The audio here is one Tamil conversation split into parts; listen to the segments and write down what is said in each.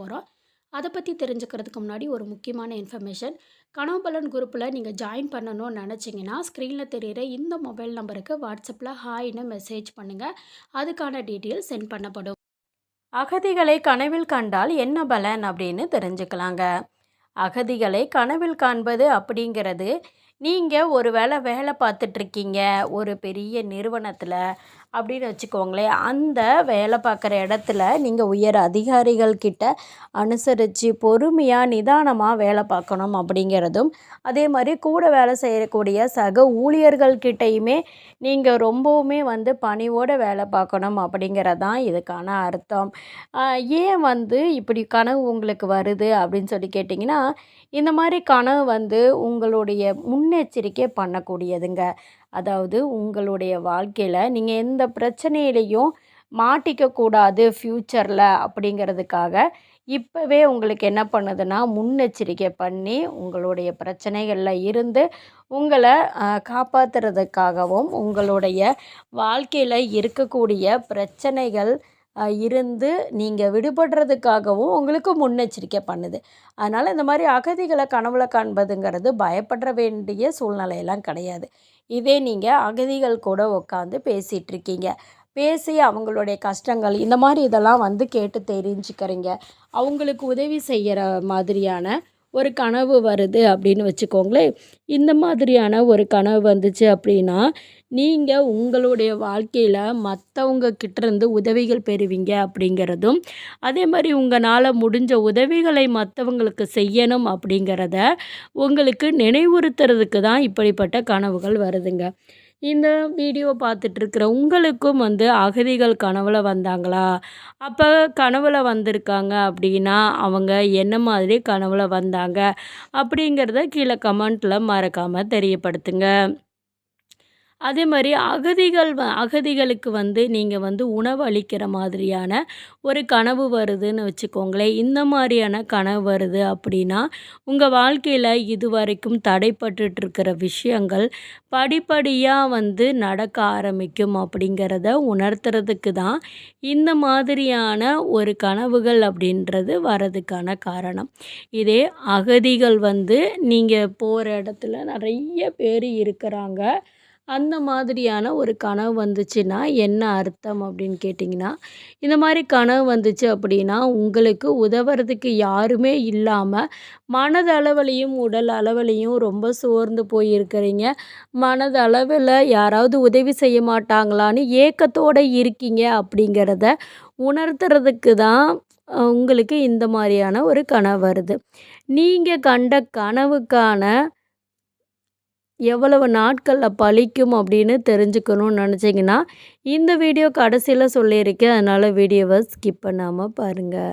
போகிறோம் அதை பற்றி தெரிஞ்சுக்கிறதுக்கு முன்னாடி ஒரு முக்கியமான இன்ஃபர்மேஷன் கனவுபலன் குரூப்பில் நீங்கள் ஜாயின் பண்ணணும்னு நினச்சிங்கன்னா ஸ்க்ரீனில் தெரிகிற இந்த மொபைல் நம்பருக்கு வாட்ஸ்அப்பில் ஹாய்னு மெசேஜ் பண்ணுங்கள் அதுக்கான டீட்டெயில் சென்ட் பண்ணப்படும். அகதிகளை கனவில் கண்டால் என்ன பலன் அப்படின்னு தெரிஞ்சுக்கலாங்க. அகதிகளை கனவில் காண்பது அப்படிங்கிறது நீங்கள் ஒரு வேளை வேலை பார்த்துட்ருக்கீங்க ஒரு பெரிய நிறுவனத்தில் அப்படின்னு வச்சுக்கோங்களேன் அந்த வேலை பார்க்குற இடத்துல நீங்கள் உயர் அதிகாரிகள் கிட்ட அனுசரித்து பொறுமையாக நிதானமாக வேலை பார்க்கணும் அப்படிங்கிறதும் அதே மாதிரி கூட வேலை செய்யக்கூடிய சக ஊழியர்கள்கிட்டையுமே நீங்கள் ரொம்பவுமே வந்து பணிவோடு வேலை பார்க்கணும் அப்படிங்கிறது தான் இதுக்கான அர்த்தம். ஏன் வந்து இப்படி கனவு உங்களுக்கு வருது அப்படின்னு சொல்லி கேட்டிங்கன்னா இந்த மாதிரி கனவு வந்து உங்களுடைய முன்னெச்சரிக்கை பண்ணக்கூடியதுங்க. அதாவது உங்களுடைய வாழ்க்கையில் நீங்கள் எந்த பிரச்சனையிலையும் மாட்டிக்கக்கூடாது ஃப்யூச்சரில் அப்படிங்கிறதுக்காக இப்போவே உங்களுக்கு என்ன பண்ணுதுன்னா முன்னெச்சரிக்கை பண்ணி உங்களுடைய பிரச்சனைகளில் இருந்து உங்களை காப்பாற்றுறதுக்காகவும் உங்களுடைய வாழ்க்கையில் இருக்கக்கூடிய பிரச்சனைகள் இருந்து நீங்கள் விடுபடுறதுக்காகவும் உங்களுக்கு முன்னெச்சரிக்கை பண்ணுது. அதனால் இந்த மாதிரி அகதிகளை கனவுல காண்பதுங்கிறது பயப்பட வேண்டிய சூழ்நிலையெல்லாம் கிடையாது. இதே நீங்கள் அகதிகள் கூட உட்காந்து பேசிகிட்ருக்கீங்க பேசி அவங்களுடைய கஷ்டங்கள் இந்த மாதிரி இதெல்லாம் வந்து கேட்டு தெரிஞ்சுக்கிறீங்க. அவங்களுக்கு உதவி செய்கிற மாதிரியான ஒரு கனவு வருது அப்படின்னு வச்சுக்கோங்களேன். இந்த மாதிரியான ஒரு கனவு வந்துச்சு அப்படின்னா நீங்கள் உங்களுடைய வாழ்க்கையில் மற்றவங்க கிட்டேருந்து உதவிகள் பெறுவீங்க அப்படிங்கிறதும் அதே மாதிரி உங்களால் முடிஞ்ச உதவிகளை மற்றவங்களுக்கு செய்யணும் அப்படிங்கிறத உங்களுக்கு நினைவுறுத்துறதுக்கு தான் இப்படிப்பட்ட கனவுகள் வருதுங்க. இந்த வீடியோ பார்த்துட்ருக்குற உங்களுக்கும் வந்து அகதிகள் கனவில் வந்தாங்களா? அப்போ கனவில் வந்திருக்காங்க அப்படின்னா அவங்க என்ன மாதிரி கனவில் வந்தாங்க அப்படிங்கிறத கீழே கமெண்ட்டில் மறக்காமல் தெரியப்படுத்துங்க. அதே மாதிரி அகதிகள் வ அகதிகளுக்கு வந்து நீங்கள் வந்து உணவு அளிக்கிற மாதிரியான ஒரு கனவு வருதுன்னு வச்சுக்கோங்களேன். இந்த மாதிரியான கனவு வருது அப்படின்னா உங்கள் வாழ்க்கையில் இது வரைக்கும் தடைப்பட்டுருக்கிற விஷயங்கள் படிப்படியாக வந்து நடக்க ஆரம்பிக்கும் அப்படிங்கிறத உணர்த்துறதுக்கு தான் இந்த மாதிரியான ஒரு கனவுகள் அப்படின்றது வரதுக்கான காரணம். இதே அகதிகள் வந்து நீங்கள் போகிற இடத்துல நிறைய பேர் இருக்கிறாங்க. அந்த மாதிரியான ஒரு கனவு வந்துச்சுன்னா என்ன அர்த்தம் அப்படின்னு கேட்டிங்கன்னா இந்த மாதிரி கனவு வந்துச்சு அப்படின்னா உங்களுக்கு உதவுறதுக்கு யாருமே இல்லாமல் மனதளவுலையும் உடல் அளவுலையும் ரொம்ப சோர்ந்து போயிருக்கிறீங்க. மனதளவில் யாராவது உதவி செய்ய மாட்டாங்களான்னு ஏக்கத்தோடு இருக்கீங்க அப்படிங்கிறத உணர்த்துறதுக்கு தான் உங்களுக்கு இந்த மாதிரியான ஒரு கனவு வருது. நீங்கள் கண்ட கனவுக்கான எவ்வளவு நாட்களில் பழிக்கும் அப்படின்னு தெரிஞ்சுக்கணும்னு நினச்சிங்கன்னா இந்த வீடியோ கடைசியில் சொல்லியிருக்கேன். அதனால் வீடியோவை ஸ்கிப் பண்ணாமல் பாருங்கள்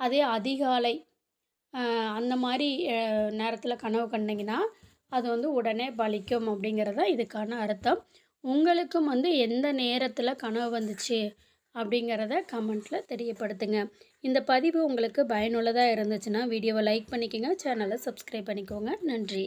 அதே அதிகாலை அந்த மாதிரி நேரத்தில் கனவு கண்டிங்கன்னா அது வந்து உடனே பலிக்கும் அப்படிங்கிறது தான் இதுக்கான அர்த்தம். உங்களுக்கும் வந்து எந்த நேரத்தில் கனவு வந்துச்சு அப்படிங்கிறத கமெண்ட்டில் தெரியப்படுத்துங்க. இந்த பதிவு உங்களுக்கு பயனுள்ளதாக இருந்துச்சுன்னா வீடியோவை லைக் பண்ணிக்கோங்க சேனலை சப்ஸ்கிரைப் பண்ணிக்கோங்க. நன்றி.